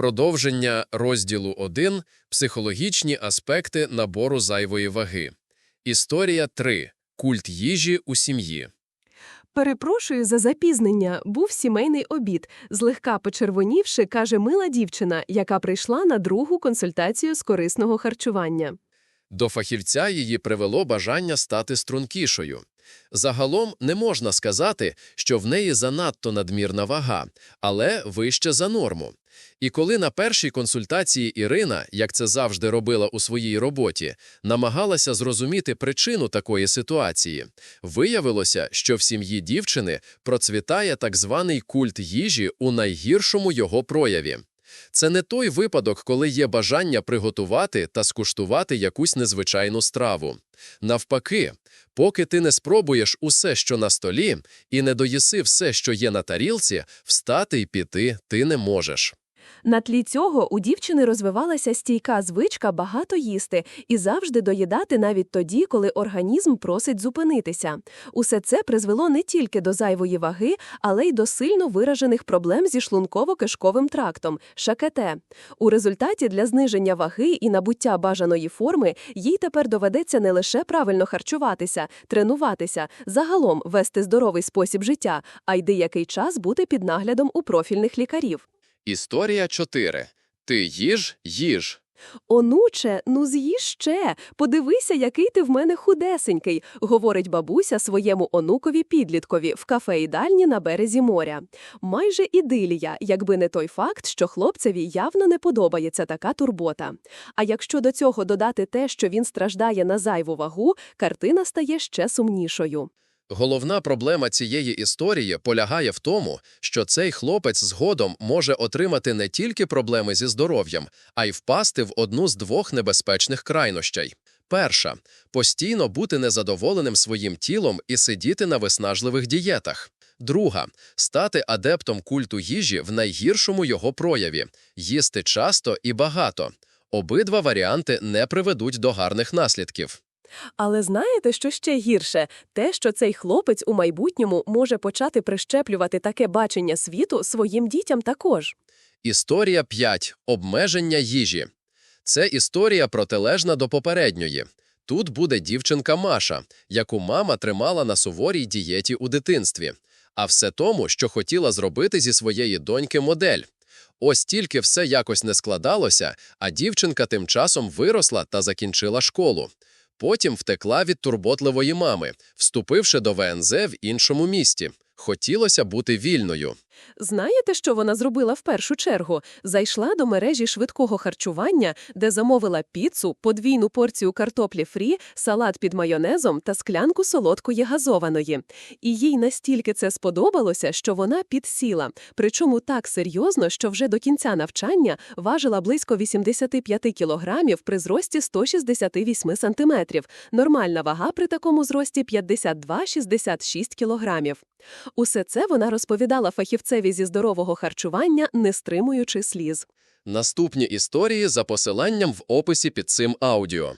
Продовження розділу 1 «Психологічні аспекти набору зайвої ваги». Історія 3. Культ їжі у сім'ї. Перепрошую за запізнення. Був сімейний обід. Злегка почервонівши, каже мила дівчина, яка прийшла на другу консультацію з корисного харчування. До фахівця її привело бажання стати стрункішою. Загалом не можна сказати, що в неї занадто надмірна вага, але вище за норму. І коли на першій консультації Ірина, як це завжди робила у своїй роботі, намагалася зрозуміти причину такої ситуації, виявилося, що в сім'ї дівчини процвітає так званий культ їжі у найгіршому його прояві. Це не той випадок, коли є бажання приготувати та скуштувати якусь незвичайну страву. Навпаки, поки ти не спробуєш усе, що на столі, і не доїси все, що є на тарілці, встати й піти ти не можеш. На тлі цього у дівчини розвивалася стійка звичка багато їсти і завжди доїдати навіть тоді, коли організм просить зупинитися. Усе це призвело не тільки до зайвої ваги, але й до сильно виражених проблем зі шлунково-кишковим трактом – шакете. У результаті для зниження ваги і набуття бажаної форми їй тепер доведеться не лише правильно харчуватися, тренуватися, загалом вести здоровий спосіб життя, а й деякий час бути під наглядом у профільних лікарів. Історія 4. Ти їж, їж. Онуче, ну з'їж ще, подивися, який ти в мене худесенький, говорить бабуся своєму онукові підліткові в кафе-їдальні на березі моря. Майже ідилія, якби не той факт, що хлопцеві явно не подобається така турбота. А якщо до цього додати те, що він страждає на зайву вагу, картина стає ще сумнішою. Головна проблема цієї історії полягає в тому, що цей хлопець згодом може отримати не тільки проблеми зі здоров'ям, а й впасти в одну з двох небезпечних крайнощей. Перша – постійно бути незадоволеним своїм тілом і сидіти на виснажливих дієтах. Друга – стати адептом культу їжі в найгіршому його прояві – їсти часто і багато. Обидва варіанти не приведуть до гарних наслідків. Але знаєте, що ще гірше? Те, що цей хлопець у майбутньому може почати прищеплювати таке бачення світу своїм дітям також. Історія 5. Обмеження їжі. Це історія протилежна до попередньої. Тут буде дівчинка Маша, яку мама тримала на суворій дієті у дитинстві. А все тому, що хотіла зробити зі своєї доньки модель. Ось тільки все якось не складалося, а дівчинка тим часом виросла та закінчила школу. Потім втекла від турботливої мами, вступивши до ВНЗ в іншому місті. Хотілося бути вільною. Знаєте, що вона зробила в першу чергу? Зайшла до мережі швидкого харчування, де замовила піцу, подвійну порцію картоплі фрі, салат під майонезом та склянку солодкої газованої. І їй настільки це сподобалося, що вона підсіла. Причому так серйозно, що вже до кінця навчання важила близько 85 кілограмів при зрості 168 сантиметрів. Нормальна вага при такому зрості 52-66 кілограмів. Усе це вона розповідала фахівцеві зі здорового харчування, не стримуючи сліз. Наступні історії за посиланням в описі під цим аудіо.